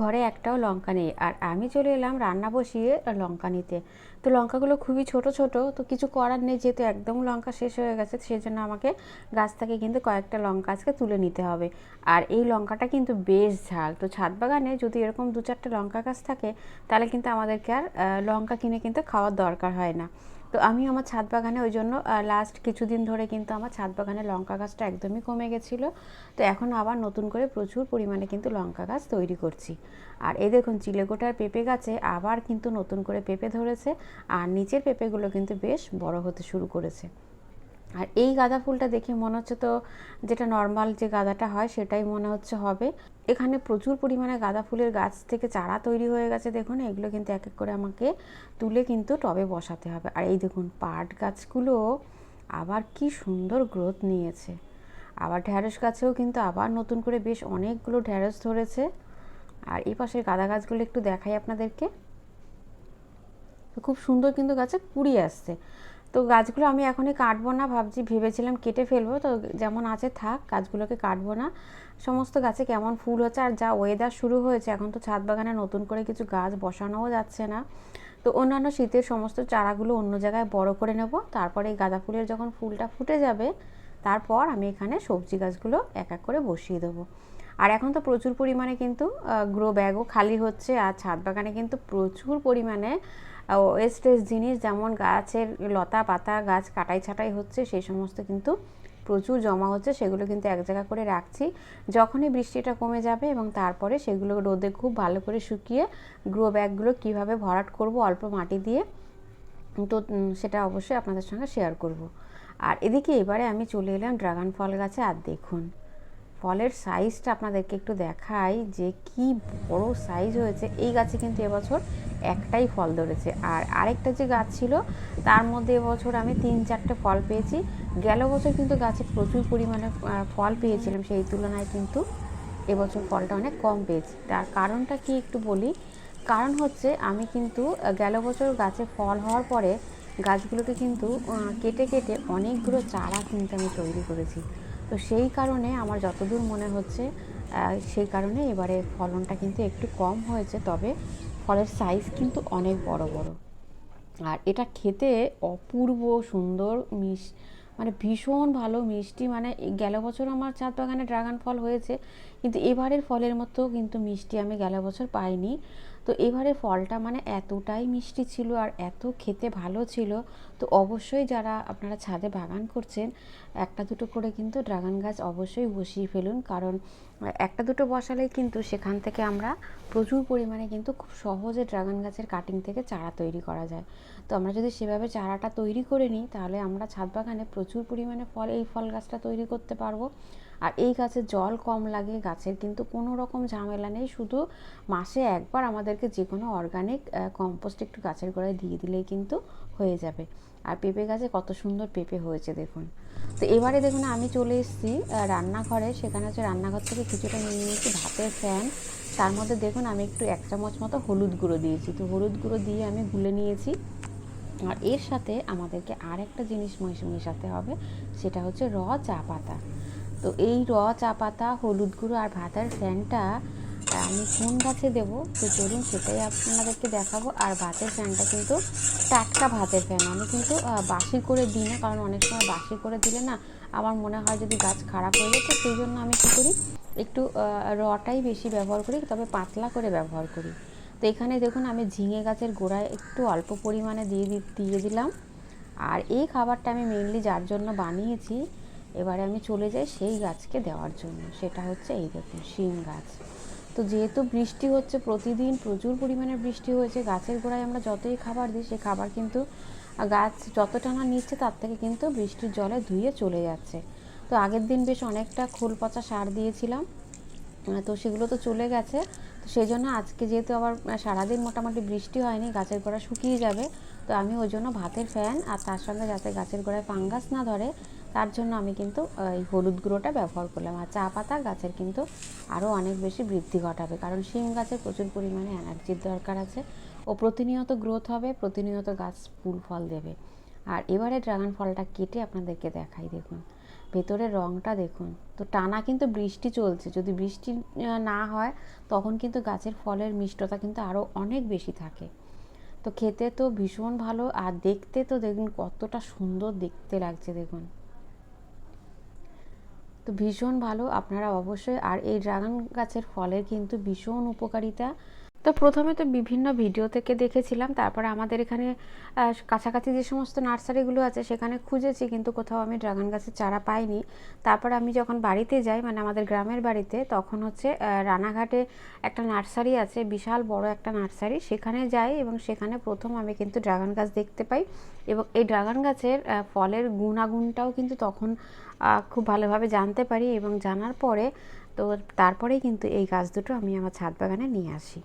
ঘরে একটাও লঙ্কা নেই। আর আমি চলে এলাম রান্না বসিয়ে লঙ্কা নিতে। তো লঙ্কাগুলো খুবই ছোট ছোট। তো কিছু করার নেই, যেহেতু একদম লঙ্কা শেষ হয়ে গেছে সেই জন্য আমাকে গাছ থেকে কিন্তু কয়েকটা লঙ্কা আজকে তুলে নিতে হবে। আর এই লঙ্কাটা কিন্তু বেশ ঝাল। তো ছাদ বাগানে যদি এরকম দু চারটে লঙ্কা গাছ থাকে, তাহলে কিন্তু আমাদেরকে আর লঙ্কা কিনে কিন্তু খাওয়ার দরকার হয় না। তো আমি আমার ছাদ বাগানে ওই জন্য লাস্ট কিছুদিন ধরে কিন্তু আমার ছাদ বাগানে লঙ্কা গাছটা একদমই কমে গেছিল। তো এখন আবার নতুন করে প্রচুর পরিমাণে কিন্তু লঙ্কা গাছ তৈরি করছি। আর এই দেখুন চিলেকোটার পেঁপে গাছে আবার কিন্তু নতুন করে পেঁপে ধরেছে। আর নিচের পেঁপেগুলো কিন্তু বেশ বড় হতে শুরু করেছে। আর এই গাঁদা ফুলটা দেখে মনে হচ্ছে তো যেটা নর্মাল যে গাঁদাটা হয় সেটাই মনে হচ্ছে হবে। এখানে প্রচুর পরিমাণে গাঁদা ফুলের গাছ থেকে চারা তৈরি হয়ে গেছে দেখুন, এগুলো কিন্তু এক এক করে আমাকে তুলে কিন্তু টবে বসাতে হবে। আর এই দেখুন পাট গাছগুলো আবার কি সুন্দর গ্রোথ নিয়েছে। আবার ঢ্যাঁড়স গাছেও কিন্তু আবার নতুন করে বেশ অনেকগুলো ঢ্যাঁড়স ধরেছে। আর এই পাশের গাঁদা গাছগুলো একটু দেখাই আপনাদেরকে। খুব সুন্দর কিন্তু গাছে কুড়ি আসছে। তো গাছগুলো আমি এখনই কাটবো না, ভাবছি ভেবেছিলাম কেটে ফেলব, তো যেমন আছে থাক, গাছগুলোকে কাটবো না। সমস্ত গাছে কেমন ফুল হচ্ছে আর যা ওয়েদার শুরু হয়েছে, এখন তো ছাদ বাগানে নতুন করে কিছু গাছ বসানোও যাচ্ছে না। তো অন্যান্য শীতের সমস্ত চারাগুলো অন্য জায়গায় বড় করে নেব, তারপরে এই গাঁদা ফুলের যখন ফুলটা ফুটে যাবে, তারপর আমি এখানে সবজি গাছগুলো এক এক করে বসিয়ে দেবো। আর এখন তো প্রচুর পরিমাণে কিন্তু গ্রো ব্যাগও খালি হচ্ছে, আর ছাদ বাগানে কিন্তু প্রচুর পরিমাণে ওয়েস্টেজ জিনিস যেমন গাছের লতা পাতা, গাছ কাটাই ছাটাই হচ্ছে, সেই সমস্ত কিন্তু প্রচুর জমা হচ্ছে, সেগুলো কিন্তু এক জায়গা করে রাখছি। যখনই বৃষ্টিটা কমে যাবে এবং তারপরে সেগুলো রোদে খুব ভালো করে শুকিয়ে গ্রো ব্যাগগুলো কীভাবে ভরাট করব অল্প মাটি দিয়ে, তো সেটা অবশ্যই আপনাদের সঙ্গে শেয়ার করব। আর এদিকে এবারে আমি চলে এলাম ড্রাগন ফল গাছে, আর দেখুন। ফলের সাইজটা আপনাদেরকে একটু দেখাই যে কি বড় সাইজ হয়েছে। এই গাছে কিন্তু এবছর একটাই ফল ধরেছে। আর আরেকটা যে গাছ ছিল, তার মধ্যে এবছর আমি তিন চারটে ফল পেয়েছি। গেল বছর কিন্তু গাছে প্রচুর পরিমাণে ফল পেয়েছিলাম, সেই তুলনায় কিন্তু এবছর ফলটা অনেক কম পেয়েছি। তার কারণটা কি একটু বলি? কারণ হচ্ছে আমি কিন্তু গেল বছর গাছে ফল হওয়ার পরে গাছগুলোকে কিন্তু কেটে কেটে অনেকগুলো চারা কিন্তু আমি তৈরি করেছি। তো সেই কারণে আমার যতদূর মনে হচ্ছে সেই কারণে এবারে ফলনটা কিন্তু একটু কম হয়েছে, তবে ফলের সাইজ কিন্তু অনেক বড় বড়। আর এটা খেতে অপূর্ব সুন্দর মিস মানে ভীষণ ভালো মিষ্টি মানে গেল বছর আমার ছাদ বাগানে ড্রাগন ফল হয়েছে, কিন্তু এবারের ফলের মতো কিন্তু মিষ্টি আমি গেল বছর পাইনি। তো এবারে ফলটা মানে এতটাই মিষ্টি ছিল আর এত খেতে ভালো ছিল, তো অবশ্যই যারা আপনারা ছাদে বাগান করছেন, একটা দুটো করে কিন্তু ড্রাগন গাছ অবশ্যই বসিয়ে ফেলুন। কারণ, একটা দুটো বসালেই কিন্তু সেখান থেকে আমরা প্রচুর পরিমাণে কিন্তু খুব সহজে ড্রাগন গাছের কাটিং থেকে চারা তৈরি করা যায়। তো আমরা যদি সেভাবে চারাটা তৈরি করে নিই, তাহলে আমরা ছাদ বাগানে প্রচুর পরিমাণে ফল, এই ফল গাছটা তৈরি করতে পারব। আর এই গাছে জল কম লাগে, গাছের কিন্তু কোনো রকম ঝামেলা নেই। শুধু মাসে একবার আমাদেরকে যে কোনো অর্গানিক কম্পোস্ট একটু গাছের গোড়ায় দিয়ে দিলেই কিন্তু হয়ে যাবে। আর পেঁপে গাছে কত সুন্দর পেঁপে হয়েছে দেখুন। তো এবারে দেখুন, আমি চলে এসেছি রান্নাঘরে। সেখানে হচ্ছে রান্নাঘর থেকে কিছুটা নিয়ে নিয়েছি ভাতের ফ্যান। তার মধ্যে দেখুন, আমি একটু এক চামচ মতো হলুদ গুঁড়ো দিয়েছি। তো হলুদ গুঁড়ো দিয়ে আমি গুলে নিয়েছি। আর এর সাথে আমাদেরকে আর একটা জিনিস মেশ- মেশাতে হবে, সেটা হচ্ছে র চা পাতা। তো এই র, চা পাতা, হলুদ গুঁড়ো আর ভাতের ফ্যানটা আমি কোন গাছে দেবো? তো চলুন সেটাই আপনাদেরকে দেখাবো। আর ভাতের ফ্যানটা কিন্তু টাটকা ভাতের ফ্যান। আমি কিন্তু বাসি করে দিই না, কারণ অনেক সময় বাসি করে দিলে না আমার মনে হয় যদি গাছ খারাপ হয়ে যায়, তো সেই জন্য আমি কী করি, একটু রটাই বেশি ব্যবহার করি, তবে পাতলা করে ব্যবহার করি। তো এখানে দেখুন, আমি ঝিঙে গাছের গোড়ায় একটু অল্প পরিমাণে দিয়ে দিয়ে দিলাম। আর এই খাবারটা আমি মেনলি যার জন্য বানিয়েছি এবারে আমি চলে যাই সেই গাছকে দেওয়ার জন্য। সেটা হচ্ছে এই দেখুন, শিম গাছ। তো যেহেতু বৃষ্টি হচ্ছে, প্রতিদিন প্রচুর পরিমাণে বৃষ্টি হয়েছে, গাছের গোড়ায় আমরা যতই খাবার দিই সেই খাবার কিন্তু গাছ যতটা না নিচ্ছে, তার থেকে কিন্তু বৃষ্টির জলে ধুয়ে চলে যাচ্ছে। তো আগের দিন বেশ অনেকটা খোল পচা সার দিয়েছিলাম তো সেগুলো তো চলে গেছে। তো সেই জন্য আজকে যেহেতু আবার সারাদিন মোটামুটি বৃষ্টি হয়নি, গাছের গোড়া শুকিয়ে যাবে, তো আমি ওই জন্য ভাতের ফ্যান আর তার সঙ্গে যাতে গাছের গোড়ায় ফাঙ্গাস না ধরে তার জন্য আমি কিন্তু এই হলুদ গুঁড়োটা ব্যবহার করলাম। আর চা পাতা গাছের কিন্তু আরও অনেক বেশি বৃদ্ধি ঘটাবে, কারণ শিম গাছের প্রচুর পরিমাণে এনার্জির দরকার আছে ও প্রতিনিয়ত গ্রোথ হবে, প্রতিনিয়ত গাছ ফুল ফল দেবে। আর এবারে ড্রাগন ফলটা কেটে আপনাদেরকে দেখাই, দেখুন। ভেতরের রঙটা দেখুন। তো টানা কিন্তু বৃষ্টি চলছে, যদি বৃষ্টি না হয়, তখন কিন্তু গাছের ফলের মিষ্টতা কিন্তু আরও অনেক বেশি থাকে। তো খেতে তো ভীষণ ভালো, আর দেখতে তো দেখুন কতটা সুন্দর দেখতে লাগছে, দেখুন। তো ভীষণ ভালো। আপনারা অবশ্যই আর এই ড্রাগন গাছের ফলের কিন্তু ভীষণ উপকারিতা। তো প্রথমে তো বিভিন্ন ভিডিও থেকে দেখেছিলাম, তারপরে আমাদের এখানে কাছাকাছি যে সমস্ত নার্সারিগুলো আছে সেখানে খুঁজেছি, কিন্তু কোথাও আমি ড্রাগন গাছের চারা পাইনি। তারপর আমি যখন বাড়িতে যাই মানে আমাদের গ্রামের বাড়িতে, তখন হচ্ছে রানাঘাটে একটা নার্সারি আছে, বিশাল বড় একটা নার্সারি সেখানে যাই এবং সেখানে প্রথম আমি কিন্তু ড্রাগন গাছ দেখতে পাই এবং এই ড্রাগন গাছের ফলের গুণাগুণটাও কিন্তু তখন খুব ভালোভাবে জানতে পারি এবং জানার পরে, তো তারপরেই কিন্তু এই গাছ দুটো আমি আমার ছাদ বাগানে নিয়ে আসি।